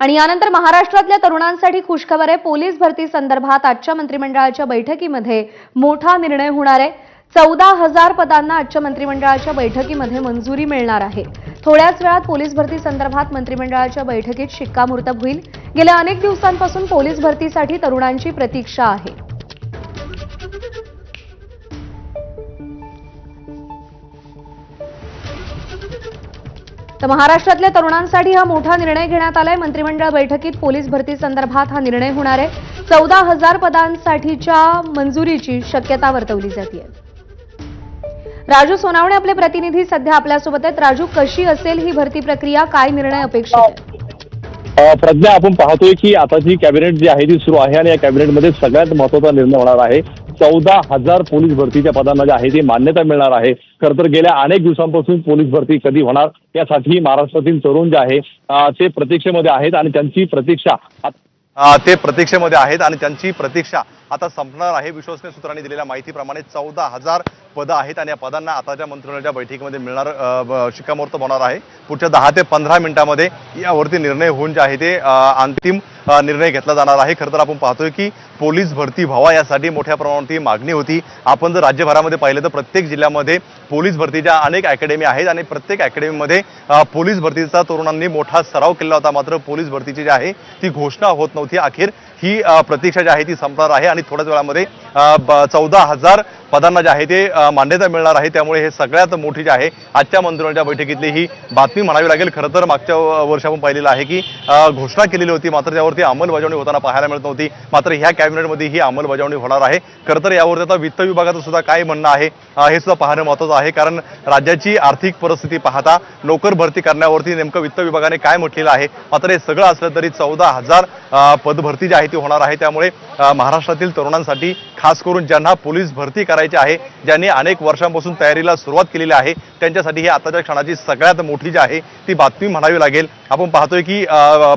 आणि यानंतर महाराष्ट्रातल्या तरुणांसाठी खुशखबर आहे. पोलीस भरती संदर्भात आजच्या मंत्रिमंडळाच्या बैठकीमध्ये मोठा निर्णय होणार आहे. चौदा हजार पदांना आजच्या मंत्रिमंडळाच्या बैठकीमध्ये मंजुरी मिळणार आहे. थोड्याच वेळात पोलीस भरती संदर्भात मंत्रिमंडळाच्या बैठकीत शिक्कामोर्तब होईल. गेल्या अनेक दिवसांपासून पोलीस भरतीसाठी तरुणांची प्रतीक्षा आहे. तर महाराष्ट्रातल्या तरुणांसाठी हा मोठा निर्णय घेण्यात आलाय. मंत्रिमंडळ बैठकीत पोलीस भरती संदर्भात हा निर्णय होणार आहे. चौदा हजार पदांसाठीच्या मंजुरीची शक्यता वर्तवली जाते राजू सोनावणे आपले प्रतिनिधी सध्या आपल्यासोबत आहेत. राजू कशी असेल ही भरती प्रक्रिया? काय निर्णय अपेक्षित आहे? प्रज्ञा आपण पाहतोय की आता जी कॅबिनेट जी आहे ती सुरू आहे आणि या कॅबिनेटमध्ये सगळ्यात महत्त्वाचा निर्णय होणार आहे. चौदा हजार पोलीस भरतीच्या पदांना जे आहे ती मान्यता मिळणार आहे. खरं तर गेल्या अनेक दिवसांपासून पोलीस भरती कधी होणार यासाठी महाराष्ट्रातील तरुण जे आहे ते प्रतीक्षेमध्ये आहेत आणि त्यांची प्रतीक्षा ते प्रतीक्षेमध्ये आहेत आणि त्यांची प्रतीक्षा आता संपणार आहे विश्वसनीय सूत्रांनी दिलेल्या माहितीप्रमाणे चौदा हजार पदं आहेत आणि या पदांना आताच्या मंत्रिमंडळाच्या बैठकीमध्ये मिळणार शिक्कामोर्तब होणार आहे पुढच्या दहा ते पंधरा मिनिटांमध्ये यावरती निर्णय होऊन जे आहे ते अंतिम निर्णय घेतला जाणार आहे. खरं तर आपण पाहतोय की पोलीस भरती व्हावा यासाठी मोठ्या प्रमाणावरती मागणी होती. आपण जर राज्यभरामध्ये पाहिलं तर प्रत्येक जिल्ह्यामध्ये पोलीस भरतीच्या अनेक अकॅडमी आहेत आणि प्रत्येक अकॅडमीमध्ये पोलीस भरतीचा तरुणांनी मोठा सराव केला होता. मात्र पोलीस भरतीची जी आहे ती घोषणा होत नव्हती. अखेर ही प्रतीक्षा जी आहे ती संपणार आहे आणि थोड्याच वेळामध्ये चौदा हजार पदांना जे आहे ते मान्यता मिळणार आहे. त्यामुळे हे सगळ्यात मोठी जी आहे आजच्या मंत्रिमंडळाच्या बैठकीतली ही बातमी म्हणावी लागेल. खरं तर मागच्या अ, वर्षी आपण पाहिलेलं आहे की घोषणा केलेली होती. मात्र त्यावरती अंमलबजावणी होताना पाहायला मिळत नव्हती. मात्र ह्या कॅबिनेटमध्ये ही अंमलबजावणी होणार आहे. खरं तर यावरती आता वित्त विभागाचं सुद्धा काय म्हणणं आहे हे सुद्धा पाहणं महत्त्वाचं आहे. कारण राज्याची आर्थिक परिस्थिती पाहता नोकर भरती करण्यावरती नेमकं वित्त विभागाने काय म्हटलेलं आहे? मात्र हे सगळं असलं तरी चौदा हजार पदभरती जी आहे ती होणार आहे. त्यामुळे महाराष्ट्रातील तरुणांसाठी खास करून ज्यांना पोलीस भरती करायची आहे ज्यांनी अनेक वर्षांपासून तयारीला सुरुवात केलेली आहे त्यांच्यासाठी ही आताच्या क्षणाची सगळ्यात मोठी जी आहे ती बातमी म्हणावी लागेल. आपण पाहतोय की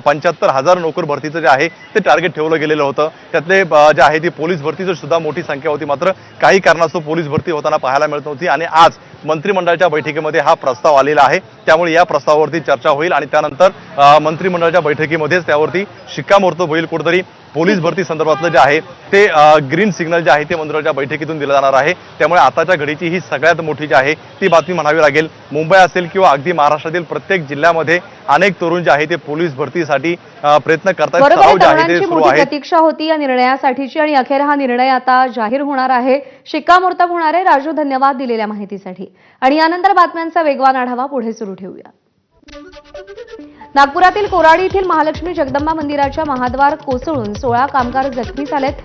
पंच्याहत्तर हजार नोकर भरतीचं जे आहे ते टार्गेट ठेवलं गेलेलं होतं. त्यातले जे आहे ती पोलीस भरतीचं सुद्धा मोठी संख्या होती. मात्र काही कारणास्तव पोलीस भरती होताना पाहायला मिळत नव्हती आणि आज मंत्रिमंडळाच्या बैठकीमध्ये हा प्रस्ताव आलेला आहे. त्यामुळे या प्रस्तावावरती चर्चा होईल आणि त्यानंतर मंत्रिमंडळाच्या बैठकीमध्येच त्यावरती शिक्कामोर्तब होईल कुठेतरी पोलीस भरती संदर्भातलं जे आहे ते ग्रीन सिग्नल जे आहे ते मंत्रिमंडळाच्या बैठकीतून दिलं जाणार आहे. त्यामुळे आताच्या घडीची ही सगळ्यात मोठी जी आहे ती बातमी म्हणावी लागेल. मुंबई असेल किंवा अगदी महाराष्ट्रातील प्रत्येक जिल्ह्यामध्ये अनेक तरुण जे आहे ते पोलीस भरतीसाठी प्रयत्न करतायत. बरोबर सराव आहे, जे आहे ते तरुणांची सुरू मोठी आहे प्रतीक्षा होती या निर्णयासाठीची आणि अखेर हा निर्णय आता जाहीर होणार आहे. शिक्कामोर्तब होणार आहे. राजू धन्यवाद दिलेल्या माहितीसाठी. आणि यानंतर बातम्यांचा वेगवान आढावा पुढे सुरू ठेवूया. नागपुरातील कोराडी येथील महालक्ष्मी जगदंबा मंदिराच्या महाद्वार कोसळून सोळा कामगार जखमी झालेत.